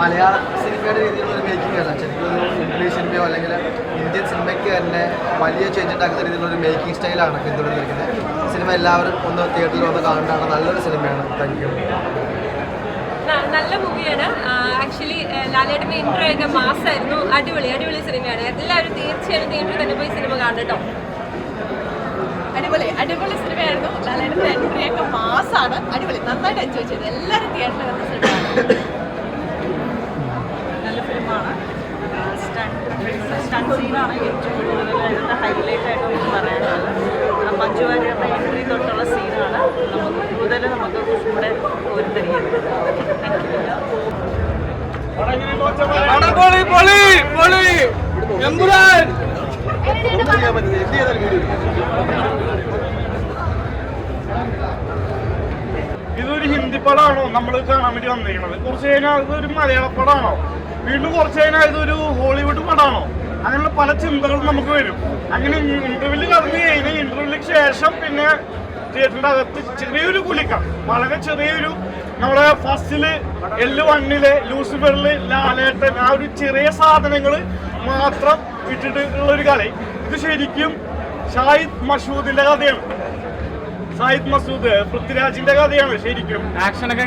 മലയാള സിനിമയുടെ രീതിയിലുള്ള മേക്കിംഗ് അല്ല. ശരിക്കും ഇംഗ്ലീഷ് സിനിമയോ അല്ലെങ്കിൽ ഇന്ത്യൻ സിനിമയ്ക്ക് തന്നെ വലിയ ചേഞ്ച് ഉണ്ടാക്കുന്ന രീതിയിലുള്ള ഒരു മേക്കിംഗ് സ്റ്റൈലാണ് പിന്തുടർന്നിരിക്കുന്നത്. സിനിമ എല്ലാവരും ഒന്ന് തിയേറ്ററിൽ വന്ന് കാണേണ്ടതാണ് നല്ലൊരു സിനിമയാണ് താങ്ക് യു നല്ല മൂവിയാണ്. ആക്ച്വലി ലാലേട്ടന്റെ ഇൻട്രോ ഒക്കെ മാസമായിരുന്നു അടിപൊളി അടിപൊളി സിനിമയാണ് എല്ലാവരും തീർച്ചയായും തിയേറ്ററിൽ തന്നെ പോയി സിനിമ കാണണം അടിപൊളി അടിപൊളി സിനിമയായിരുന്നു ലാലേട്ടന്റെ എൻട്രി ഒക്കെ മാസമാണ് അടിപൊളി നന്നായിട്ട് എൻജോയ് ചെയ്തു. എല്ലാവരും തിയേറ്ററിൽ വന്ന സിനിമയാണ് സീനാണ് ഏറ്റവും കൂടുതൽ അതിന്റെ ഹൈലൈറ്റ് ആയിട്ട് നമുക്ക് പറയാനുള്ളത്. മഞ്ജു വാര്യരുടെ എൻട്രി തൊട്ടുള്ള സീനാണ് നമുക്ക് കൂടുതൽ നമുക്ക് കൂടെ ഇതൊരു ഹിന്ദി പടമാണോ? നമ്മൾ കാണാൻ വേണ്ടി വന്നിരിക്കുന്നത് കുറച്ച് കഴിഞ്ഞാൽ ഇതൊരു മലയാള പടമാണോ? വീണ്ടും കുറച്ച് കഴിഞ്ഞാൽ ഇതൊരു ഹോളിവുഡ് പടമാണോ? അങ്ങനെയുള്ള പല ചിന്തകളും നമുക്ക് വരും. അങ്ങനെ ഇന്റർവ്യൂവിൽ കടന്നു കഴിഞ്ഞാൽ ഇന്റർവ്യൂവിലേക്ക് ശേഷം പിന്നെ തിയേറ്ററിന്റെ അകത്ത് ചെറിയൊരു കുലിക്ക വളരെ ചെറിയൊരു നമ്മുടെ ഫസ്റ്റിൽ എല്ല് വണ്ണിൽ ലൂസിഫറിൽ ലാലേട്ടൻ ആ ഒരു ചെറിയ സാധനങ്ങൾ മാത്രം ഇട്ടിട്ട് ഉള്ള ഒരു കല ഇത് ശരിക്കും ഷാഹിദ് മഷൂദിന്റെ കഥയാണ്. സായിദ് മസൂദ് പൃഥ്വിരാജിന്റെ കഥയാണ് ശരിക്കും. ആക്ഷൻ ഒക്കെ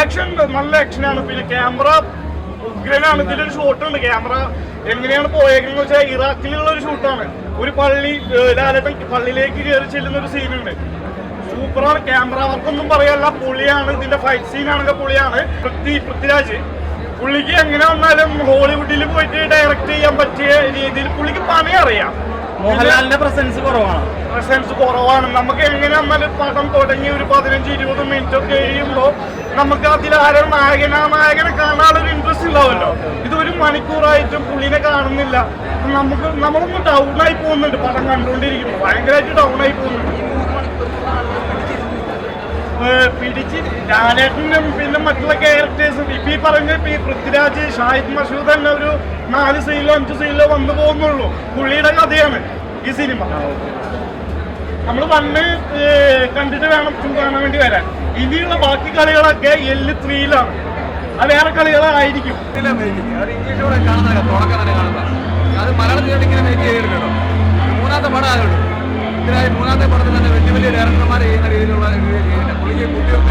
ആക്ഷൻ നല്ല ആക്ഷനാണ് പിന്നെ ക്യാമറ ഉഗ്രനാണ്. ഇതിലൊരു ഷോട്ട് ഉണ്ട്. ക്യാമറ എങ്ങനെയാണ് പോയേക്കുന്നത് വെച്ചാൽ ഇറാഖിലുള്ള ഒരു ഷൂട്ടാണ് ഒരു പള്ളി ഏഹ് പള്ളിയിലേക്ക് കയറി ചെല്ലുന്ന ഒരു സീനുണ്ട് സൂപ്പറാണ്. ക്യാമറ വർക്കൊന്നും പറയല്ല. പുളിയാണ്. ഇതിന്റെ ഫൈറ്റ് സീനാണെങ്കിൽ പുളിയാണ്. പൃഥ്വി പൃഥ്വിരാജ് പുള്ളിക്ക് എങ്ങനെ വന്നാലും ഹോളിവുഡിൽ പോയിട്ട് ഡയറക്റ്റ് ചെയ്യാൻ പറ്റിയ രീതിയിൽ പുള്ളിക്ക് പണി അറിയാം. മോഹൻലാലിന്റെ പ്രസൻസ് കുറവാണ്. പ്രസൻസ് കുറവാണ്. നമുക്ക് എങ്ങനെ വന്നാലും പടം തുടങ്ങി ഒരു പതിനഞ്ച് ഇരുപത് മിനിറ്റ് ഒക്കെ കഴിയുമ്പോൾ നമുക്ക് അതിൽ ആരും നായകനാ? നായകനെ കാണാനൊരു ഇൻട്രസ്റ്റ് ഉണ്ടാവുമല്ലോ ഇത് ഒരു മണിക്കൂറായിട്ടും പുള്ളിനെ കാണുന്നില്ല. നമുക്ക് നമ്മളൊന്ന് ഡൗൺ ആയി പോകുന്നുണ്ട്. പടം കണ്ടുകൊണ്ടിരിക്കുമ്പോൾ ഭയങ്കരമായിട്ട് ഡൗൺ ആയി പോകുന്നുണ്ട്. പിടിച്ച് ലാലേട്ടനും പിന്നെ മറ്റുള്ള ക്യാരക്ടേഴ്സും ഇപ്പൊ ഈ പറഞ്ഞ ഈ പൃഥ്വിരാജ് ഷാഹിദ് മഷൂദ് തന്നെ ഒരു നാല് സീനിലോ അഞ്ച് സീനിലോ വന്നു പോകുന്നുള്ളൂ. പുള്ളിയുടെ കഥയാണ് ഈ സിനിമ നമ്മൾ വന്ന് കണ്ടിട്ട് വേണം കാണാൻ വേണ്ടി വരാൻ. ഇനിയുള്ള ബാക്കി കളികളൊക്കെ എല്ല് ത്രീയിലാണ് അത് വേറെ കളികളായിരിക്കും അത് ഇംഗ്ലീഷോടെ കാണുന്നതല്ല തുടക്കം തന്നെ അത് മലയാളത്തിൽ ഇങ്ങനെ മേക്ക് ചെയ്തെടുക്കണം മൂന്നാമത്തെ പടം ആരുള്ളൂ ഇതിനായി മൂന്നാമത്തെ പടത്തിൽ തന്നെ വലിയ വലിയ ഡയറക്ടർമാർ ചെയ്യുന്ന രീതിയിലുള്ള പുള്ളിക്ക് കുട്ടികൾക്ക്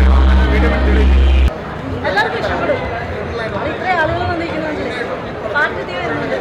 വീഡിയോ എല്ലാവർക്കും ഇഷ്ടപ്പെടും. ഇത്രയും ആളുകൾ വന്നിരിക്കുന്നുണ്ട് പാർട്ടി തീരുന്നുണ്ട്